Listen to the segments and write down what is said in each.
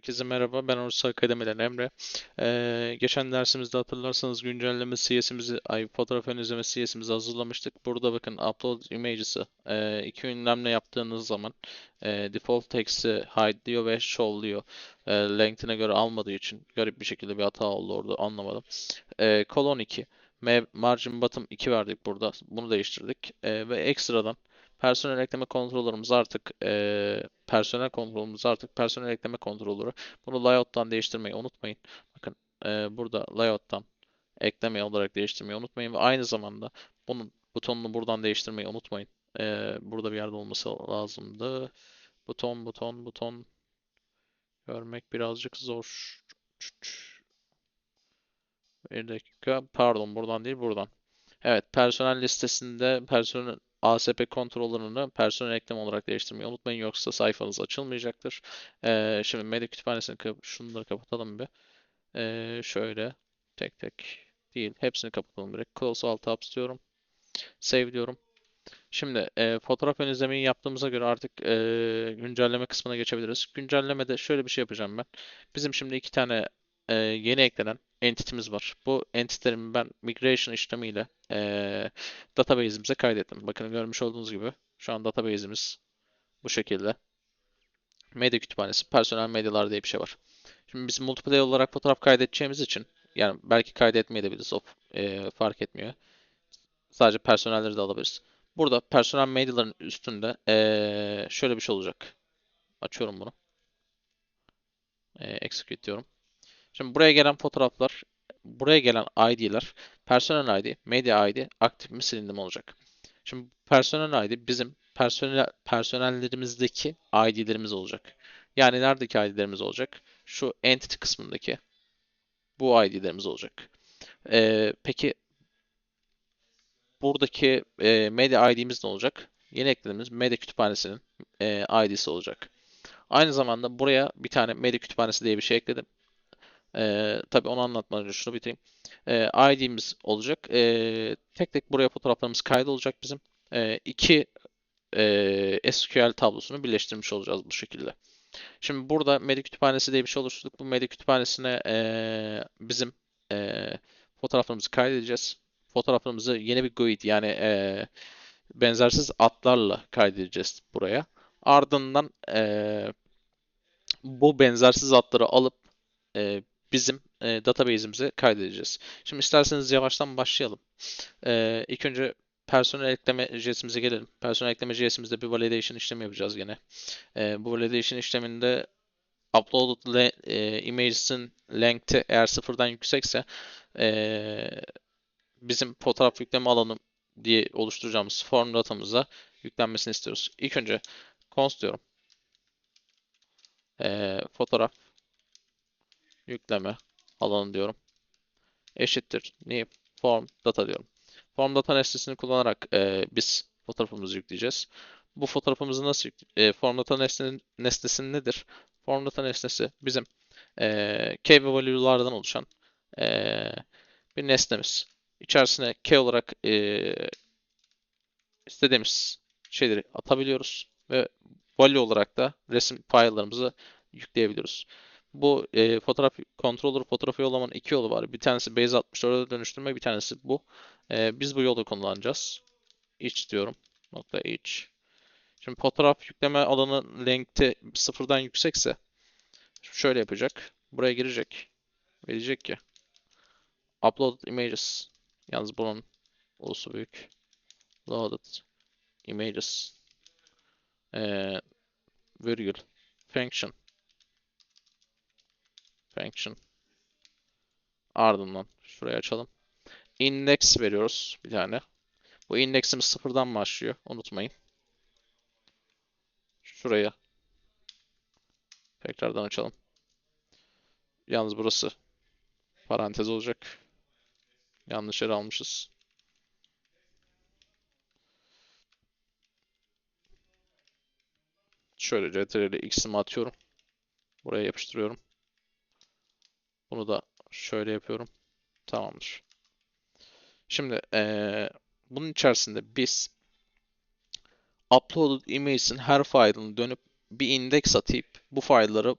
Herkese merhaba, ben Orsa Akademi'den Emre. Ee, geçen dersimizde hatırlarsanız güncelleme CS'imizi, ay fotoğraf ön izleme CS'imizi hazırlamıştık. Burada bakın upload images'ı e, iki ünlemle yaptığınız zaman e, default text'i hide'liyor ve show'luyor. E, length'ine göre almadığı için garip bir şekilde bir hata oldu orada anlamadım. E, colon 2, M- margin bottom 2 verdik burada. Bunu değiştirdik. E, ve ekstradan Personel ekleme kontrollerimiz artık eee, personel kontrolümüz artık personel ekleme kontrolörü. Bunu layout'tan değiştirmeyi unutmayın. Bakın eee, burada layout'tan ekleme olarak değiştirmeyi unutmayın ve aynı zamanda bunun butonunu buradan değiştirmeyi unutmayın. Eee, burada bir yerde olması lazımdı. Buton, buton, buton görmek birazcık zor. Bir dakika. Pardon, buradan değil, buradan. Evet, personel listesinde personel ASP kontrolörünü personel ekleme olarak değiştirmeyi unutmayın yoksa sayfanız açılmayacaktır. Ee, şimdi medya kütüphanesini kap şunları kapatalım bir. Ee, şöyle tek tek değil hepsini kapatalım direkt. Close Alt Tabs diyorum. Save diyorum. Şimdi e, fotoğraf ön izlemeyi yaptığımıza göre artık e, güncelleme kısmına geçebiliriz. Güncellemede şöyle bir şey yapacağım ben. Bizim şimdi iki tane e, yeni eklenen entity'miz var. Bu entity'lerimi ben migration işlemiyle e, database'imize kaydettim. Bakın görmüş olduğunuz gibi şu an database'imiz bu şekilde. Medya kütüphanesi, personel medyalar diye bir şey var. Şimdi biz multiplayer olarak fotoğraf kaydedeceğimiz için yani belki kaydetmeyebiliriz. O e, fark etmiyor. Sadece personelleri de alabiliriz. Burada personel medyaların üstünde e, şöyle bir şey olacak. Açıyorum bunu. E, execute diyorum. Şimdi buraya gelen fotoğraflar, buraya gelen ID'ler, personel ID, medya ID, aktif mi silindi mi olacak. Şimdi personel ID bizim personel personellerimizdeki ID'lerimiz olacak. Yani neredeki ID'lerimiz olacak? Şu entity kısmındaki bu ID'lerimiz olacak. Ee, peki buradaki e, medya ID'miz ne olacak? Yeni eklediğimiz medya kütüphanesinin e, ID'si olacak. Aynı zamanda buraya bir tane medya kütüphanesi diye bir şey ekledim. Ee, tabii onu anlatmadan önce şunu bitireyim. Ee, ID'miz olacak. Ee, tek tek buraya fotoğraflarımız kaydolacak bizim. Ee, iki e, SQL tablosunu birleştirmiş olacağız bu şekilde. Şimdi burada medya kütüphanesi diye bir şey oluşturduk. Bu medya kütüphanesine e, bizim e, fotoğraflarımızı kaydedeceğiz. Fotoğraflarımızı yeni bir GUID yani e, benzersiz adlarla kaydedeceğiz buraya. Ardından e, bu benzersiz adları alıp e, bizim e, database'imize kaydedeceğiz. Şimdi isterseniz yavaştan başlayalım. E, ilk önce personel ekleme JS'imize gelelim. Personel ekleme JS'imizde bir validation işlemi yapacağız gene. E, bu validation işleminde uploaded le, e, images'in length'i eğer sıfırdan yüksekse e, bizim fotoğraf yükleme alanı diye oluşturacağımız form datamıza yüklenmesini istiyoruz. İlk önce const diyorum. E, fotoğraf yükleme alanı diyorum. Eşittir new form data diyorum. Form data nesnesini kullanarak e, biz fotoğrafımızı yükleyeceğiz. Bu fotoğrafımızı nasıl e, form data nesnenin, nesnesi nedir? Form data nesnesi bizim e, key ve value'lardan oluşan e, bir nesnemiz. İçerisine key olarak e, istediğimiz şeyleri atabiliyoruz ve value olarak da resim file'larımızı yükleyebiliyoruz. Bu e, fotoğraf controller fotoğrafı yollamanın iki yolu var. Bir tanesi base 64'e dönüştürme, bir tanesi bu. E, biz bu yolu kullanacağız. Each diyorum. Nokta each. Şimdi fotoğraf yükleme alanı length'i sıfırdan yüksekse şöyle yapacak. Buraya girecek. Ve diyecek ki upload images. Yalnız bunun ulusu büyük. Loaded images. E, virgül. Function function. Ardından şuraya açalım. Index veriyoruz bir tane. Bu indeksimiz sıfırdan başlıyor. Unutmayın. Şuraya tekrardan açalım. Yalnız burası parantez olacak. Yanlış yer almışız. Şöyle CTRL x'imi atıyorum. Buraya yapıştırıyorum. Bunu da şöyle yapıyorum. Tamamdır. Şimdi eee, bunun içerisinde biz uploaded images'in her file'ını dönüp bir indeks atayıp bu file'ları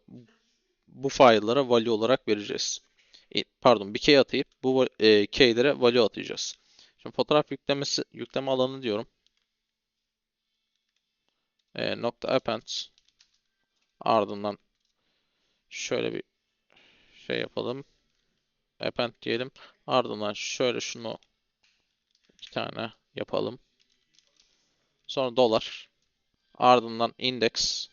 bu file'lara value olarak vereceğiz. E, Pardon, bir key atayıp bu e, key'lere value atayacağız. Şimdi fotoğraf yüklemesi yükleme alanı diyorum. E, nokta append ardından şöyle bir şey yapalım. Append diyelim. Ardından şöyle şunu iki tane yapalım. Sonra dolar. Ardından index.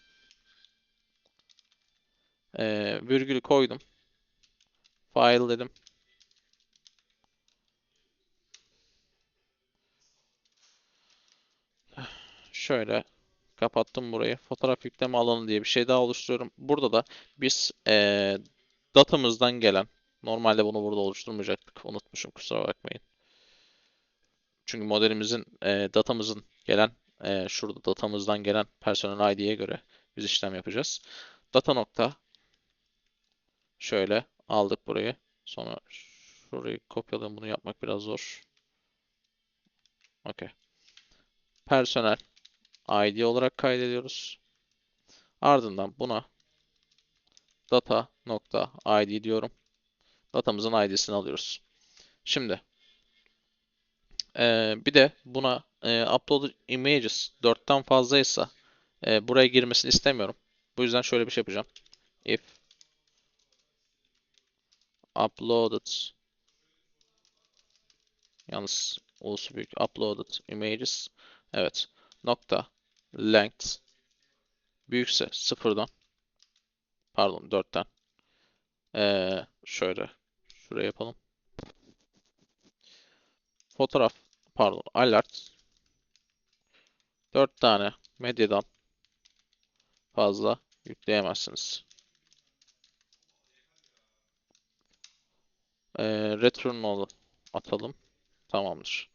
Ee, virgülü koydum. File dedim. Şöyle kapattım burayı. Fotoğraf yükleme alanı diye bir şey daha oluşturuyorum. Burada da biz ee, datamızdan gelen normalde bunu burada oluşturmayacaktık. Unutmuşum kusura bakmayın. Çünkü modelimizin ee, datamızın gelen ee, şurada datamızdan gelen personel ID'ye göre biz işlem yapacağız. Data nokta şöyle aldık burayı. Sonra şurayı kopyalayalım. Bunu yapmak biraz zor. Okey. Personel ID olarak kaydediyoruz. Ardından buna data nokta ID diyorum. Datamızın ID'sini alıyoruz. Şimdi eee, bir de buna eee, upload images 4'ten fazlaysa eee, buraya girmesini istemiyorum. Bu yüzden şöyle bir şey yapacağım. If uploaded yalnız ulusu büyük uploaded images evet nokta length büyükse sıfırdan pardon 4'ten Ee, şöyle şuraya yapalım. Fotoğraf pardon alert 4 tane medyadan fazla yükleyemezsiniz. Ee, return all atalım. Tamamdır.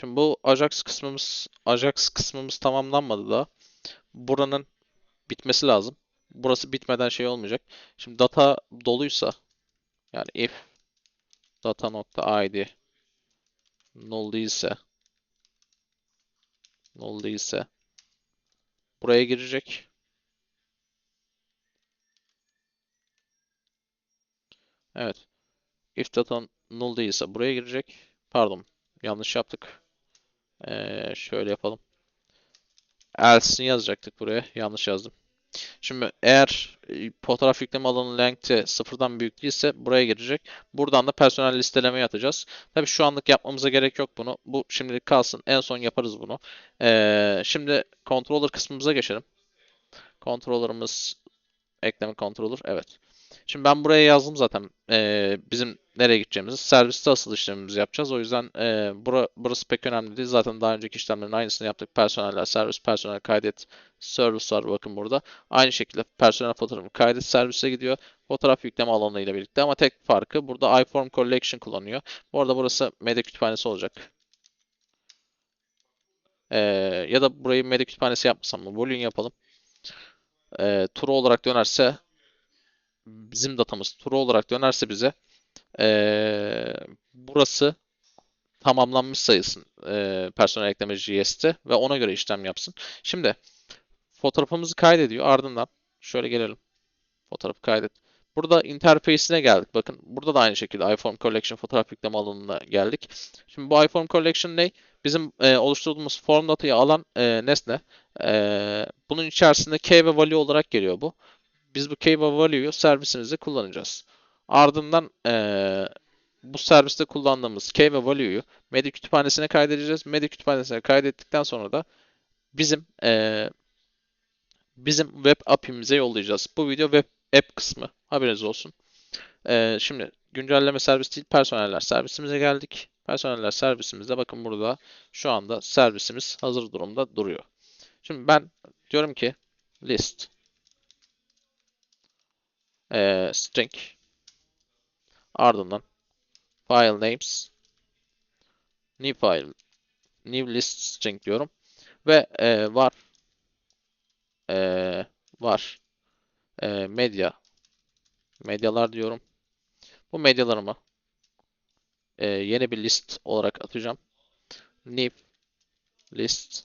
Şimdi bu Ajax kısmımız Ajax kısmımız tamamlanmadı da buranın bitmesi lazım. Burası bitmeden şey olmayacak. Şimdi data doluysa yani if data nokta id null değilse null değilse buraya girecek. Evet. If data null değilse buraya girecek. Pardon. Yanlış yaptık. Ee, şöyle yapalım. Else'ini yazacaktık buraya. Yanlış yazdım. Şimdi eğer e, fotoğraf yükleme alanı length'i sıfırdan büyük değilse buraya girecek. Buradan da personel listelemeyi atacağız. Tabii şu anlık yapmamıza gerek yok bunu. Bu şimdilik kalsın. En son yaparız bunu. Ee, şimdi controller kısmımıza geçelim. Controller'ımız ekleme controller. Evet. Şimdi ben buraya yazdım zaten ee, bizim nereye gideceğimizi. Serviste asıl işlemimizi yapacağız. O yüzden ee, bura, burası pek önemli değil. Zaten daha önceki işlemlerin aynısını yaptık. Personeller, servis, personel kaydet, service var bakın burada. Aynı şekilde personel fotoğrafı kaydet servise gidiyor. Fotoğraf yükleme alanıyla birlikte ama tek farkı burada iForm Collection kullanıyor. Bu arada burası medya kütüphanesi olacak. Ee, ya da burayı medya kütüphanesi yapmasam mı? Volume yapalım. Ee, true olarak dönerse bizim datamız true olarak dönerse bize ee, burası tamamlanmış sayısın ee, personel ekleme JS'te ve ona göre işlem yapsın. Şimdi fotoğrafımızı kaydediyor. Ardından şöyle gelelim. Fotoğrafı kaydet. Burada interface'ine geldik. Bakın burada da aynı şekilde iForm Collection fotoğraf yükleme alanına geldik. Şimdi bu iForm Collection ne? Bizim e, oluşturduğumuz form datayı alan e, nesne. E, bunun içerisinde key ve value olarak geliyor bu. Biz bu ve value'yu servisimizde kullanacağız. Ardından e, bu serviste kullandığımız key ve value'yu medya kütüphanesine kaydedeceğiz. Medya kütüphanesine kaydettikten sonra da bizim e, bizim web API'mize yollayacağız. Bu video web app kısmı. Haberiniz olsun. Ee, şimdi güncelleme servis değil personeller servisimize geldik. Personeller servisimizde bakın burada şu anda servisimiz hazır durumda duruyor. Şimdi ben diyorum ki list ee, string. Ardından file names. New file new list string diyorum. Ve e, var. E, var. E, medya medyalar diyorum. Bu medyalarımı e, yeni bir list olarak atacağım. New list.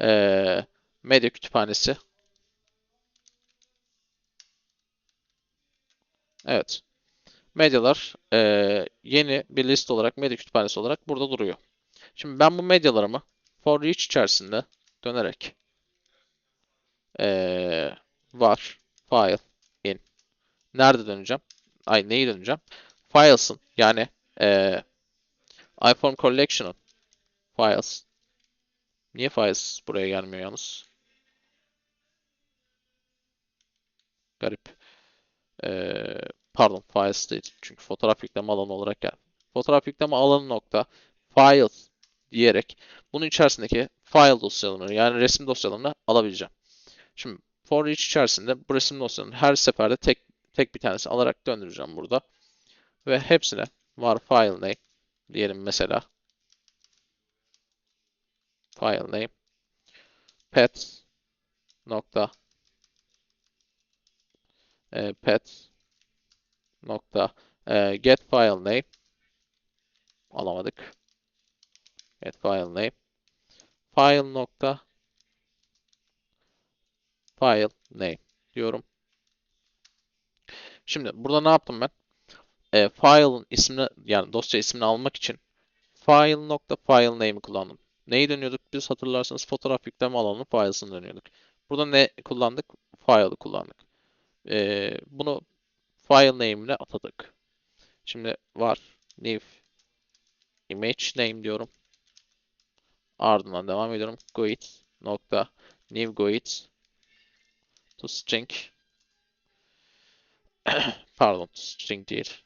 E, medya kütüphanesi Evet. Medyalar eee, yeni bir liste olarak, medya kütüphanesi olarak burada duruyor. Şimdi ben bu medyalarımı for each içerisinde dönerek eee, var file in. Nerede döneceğim? Ay neyi döneceğim? Files'ın yani eee iPhone Collection'ın files. Niye files buraya gelmiyor yalnız? Garip. Eee, pardon files değil. Çünkü fotoğraf yükleme alanı olarak gel. Fotoğraf yükleme alanı nokta files diyerek bunun içerisindeki file dosyalarını yani resim dosyalarını alabileceğim. Şimdi for each içerisinde bu resim dosyalarını her seferde tek tek bir tanesi alarak döndüreceğim burada. Ve hepsine var file name diyelim mesela. File name pet nokta e, pet nokta e, get file name alamadık. Get file name file nokta file name diyorum. Şimdi burada ne yaptım ben? E, file'ın ismini yani dosya ismini almak için file nokta file name'i kullandım. Neyi dönüyorduk? Biz hatırlarsanız fotoğraf yükleme alanının files'ını dönüyorduk. Burada ne kullandık? File'ı kullandık. E, bunu file name'ine atadık. Şimdi var new image name diyorum. Ardından devam ediyorum. Goit nokta new goit to string pardon string değil.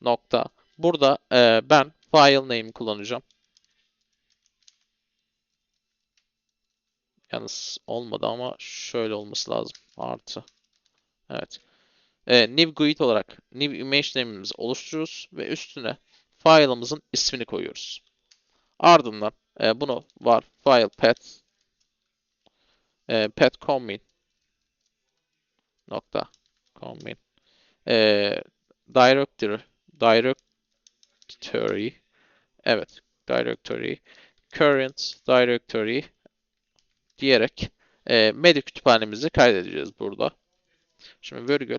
Nokta. Burada e, ben file name kullanacağım. Yalnız olmadı ama şöyle olması lazım. Artı. Evet. E, new GUID olarak new image name'imizi oluşturuyoruz ve üstüne file'ımızın ismini koyuyoruz. Ardından e, bunu var file path e, path combine nokta combine e, directory directory evet directory current directory diyerek e, medya kütüphanemizi kaydedeceğiz burada. Şimdi virgül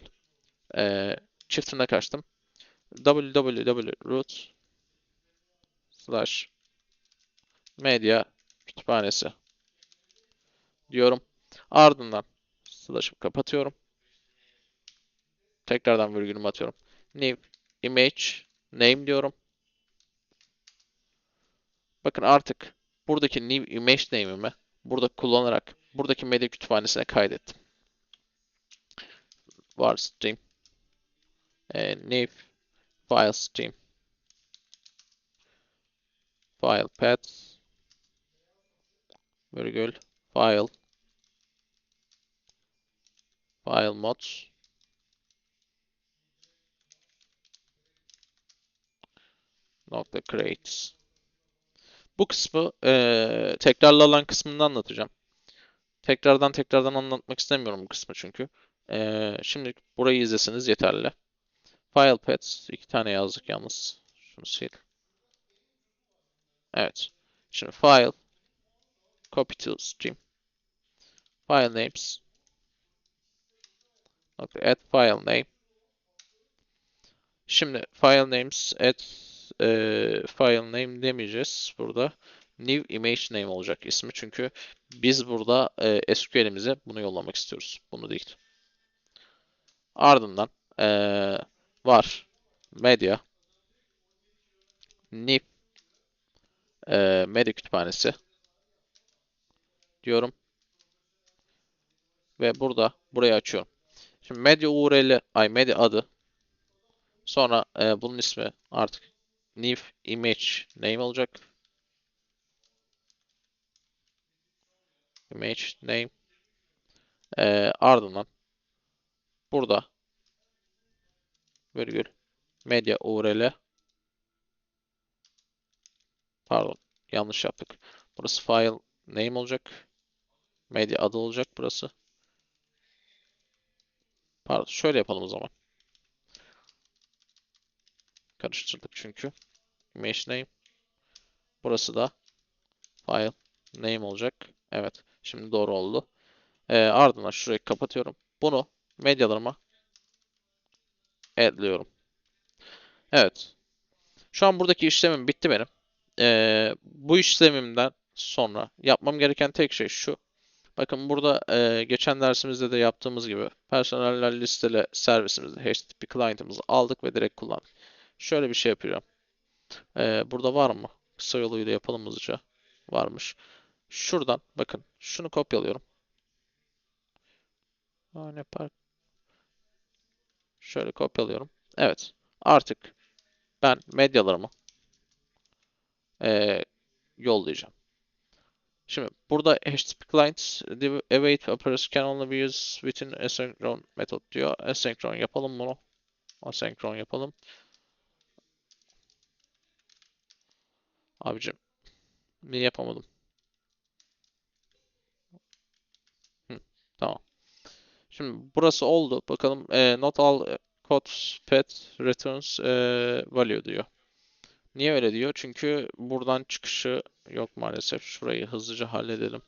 e, çiftine kaçtım. www.root slash medya kütüphanesi diyorum. Ardından slash'ı kapatıyorum. Tekrardan virgülümü atıyorum. New image name diyorum. Bakın artık buradaki new image name'imi burada kullanarak buradaki medya kütüphanesine kaydettim. Var stream. E, new file stream. File path. Virgül. File. File mods. Nokta creates bu kısmı eee tekrarlı alan kısmını anlatacağım. Tekrardan tekrardan anlatmak istemiyorum bu kısmı çünkü. Eee, şimdi burayı izleseniz yeterli. File paths iki tane yazdık yalnız. Şunu sil. Evet. Şimdi file copy to stream file names nokta add file name Şimdi file names add e, file name demeyeceğiz burada. New image name olacak ismi çünkü biz burada e, SQL'imize bunu yollamak istiyoruz. Bunu değil. Ardından e, var media new e, medya kütüphanesi diyorum ve burada burayı açıyorum. Şimdi medya URL'i ay medya adı sonra e, bunun ismi artık new image name olacak. Image name e, ardından burada virgül medya URL pardon yanlış yaptık. Burası file name olacak. Medya adı olacak burası. Pardon şöyle yapalım o zaman. Karıştırdık çünkü. Image name. Burası da file name olacak. Evet. Şimdi doğru oldu. Ee, ardından şurayı kapatıyorum. Bunu Medyalarıma addliyorum. Evet. Şu an buradaki işlemim bitti benim. Ee, bu işlemimden sonra yapmam gereken tek şey şu. Bakın burada e, geçen dersimizde de yaptığımız gibi personeller listeli servisimizi, HTTP client'ımızı aldık ve direkt kullandık. Şöyle bir şey yapacağım. Ee, burada var mı? Kısa yoluyla yapalım hızlıca. Varmış. Şuradan bakın şunu kopyalıyorum. Aa, ne par- Şöyle kopyalıyorum. Evet. Artık ben medyalarımı eee, yollayacağım. Şimdi burada HTTP clients await operators can only be used within asynchron method diyor. Asenkron yapalım bunu. Asenkron yapalım. Abicim bir yapamadım. Hı, tamam. Şimdi burası oldu. Bakalım eee, not all codes path returns eee, value diyor. Niye öyle diyor? Çünkü buradan çıkışı yok maalesef. Şurayı hızlıca halledelim.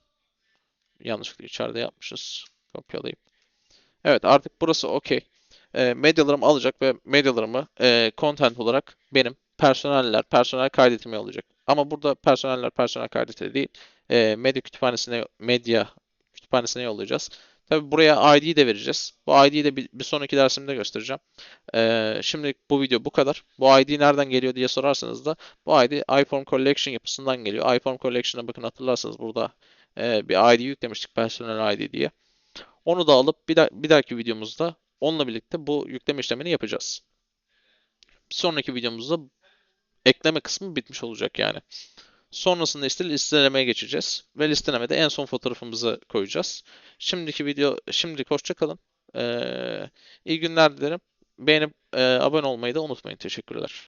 Yanlışlıkla içeride yapmışız. Kopyalayıp. Evet artık burası okey. E, medyalarımı alacak ve medyalarımı e, content olarak benim personeller, personel kaydetime alacak. Ama burada personeller, personel kaydeti değil. E, medya kütüphanesine, medya kütüphanesine yollayacağız. Tabi buraya ID de vereceğiz. Bu ID'yi de bir, bir sonraki dersimde göstereceğim. Ee, şimdilik bu video bu kadar. Bu ID nereden geliyor diye sorarsanız da bu ID iForm Collection yapısından geliyor. iForm Collection'a bakın hatırlarsanız burada e, bir ID yüklemiştik personel ID diye. Onu da alıp bir, da- bir dahaki videomuzda onunla birlikte bu yükleme işlemini yapacağız. Bir sonraki videomuzda ekleme kısmı bitmiş olacak yani. Sonrasında işte listelemeye geçeceğiz ve listelemede en son fotoğrafımızı koyacağız. Şimdiki video, şimdilik hoşça kalın. Ee, iyi günler dilerim. Beğenip e, abone olmayı da unutmayın. Teşekkürler.